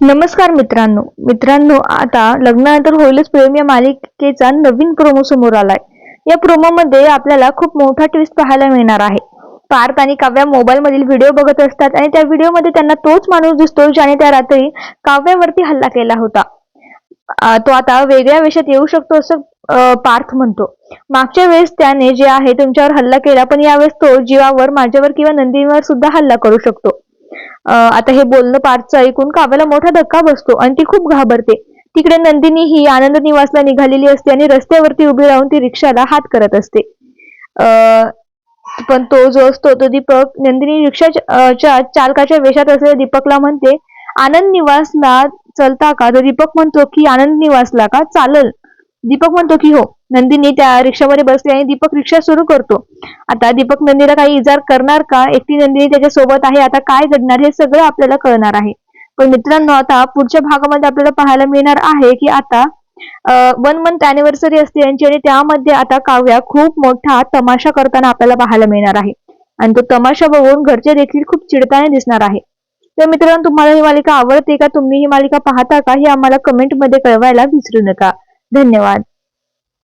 नमस्कार मित्रांनो. मित्रांनो आता लग्नानंतर होईलच प्रेम या मालिकेचा नवीन प्रोमो समोर आलाय. या प्रोमो मध्ये आपल्याला खूप मोठा ट्विस्ट पाहायला मिळणार आहे. पार्थ आणि काव्या मोबाईल मधील व्हिडिओ बघत असतात आणि त्या व्हिडिओमध्ये त्यांना तोच माणूस दिसतो ज्याने त्या रात्री काव्यावरती हल्ला केला होता. तो आता वेगळ्या वेशात येऊ शकतो असं पार्थ म्हणतो. मागच्या वेळेस त्याने जे आहे तुमच्यावर हल्ला केला पण यावेळेस तो जीवावर माझ्यावर किंवा नंदिनीवर सुद्धा हल्ला करू शकतो. आता हे बोलणं पार्थचं ऐकून काव्याला मोठा धक्का बसतो आणि ती खूप घाबरते. तिकडे नंदिनी ही आनंद निवासला निघालेली असते आणि रस्त्यावरती उभी राहून ती रिक्षाला हात करत असते. अं, पण तो जो असतो तो दीपक नंदिनी रिक्षाच्या चालकाच्या वेशात असलेल्या दीपकला म्हणते आनंद निवासला चलता का? तर दीपक म्हणतो की आनंद निवासला का? चालल. दीपक म्हणतो की हो नंदिनी त्या रिक्षामध्ये बसली आणि दीपक रिक्षा सुरू करतो. आता दीपक नंदीला काही इजार करणार का? एकटी नंदिनी त्याच्या सोबत आहे. आता काय घडणार हे सगळं आपल्याला कळणार आहे. पण मित्रांनो आता पुढच्या भागामध्ये आपल्याला पाहायला मिळणार आहे की आता वन मंथ अॅनिव्हर्सरी असते यांची आणि त्यामध्ये आता काव्या खूप मोठा तमाशा करताना आपल्याला पाहायला मिळणार आहे. आणि तो तमाशा बघून घरचे देखील खूप चिडताना दिसणार आहे. तर मित्रांनो तुम्हाला ही मालिका आवडते का? तुम्ही ही मालिका पाहता का? हे आम्हाला कमेंटमध्ये कळवायला विसरू नका. धन्यवाद.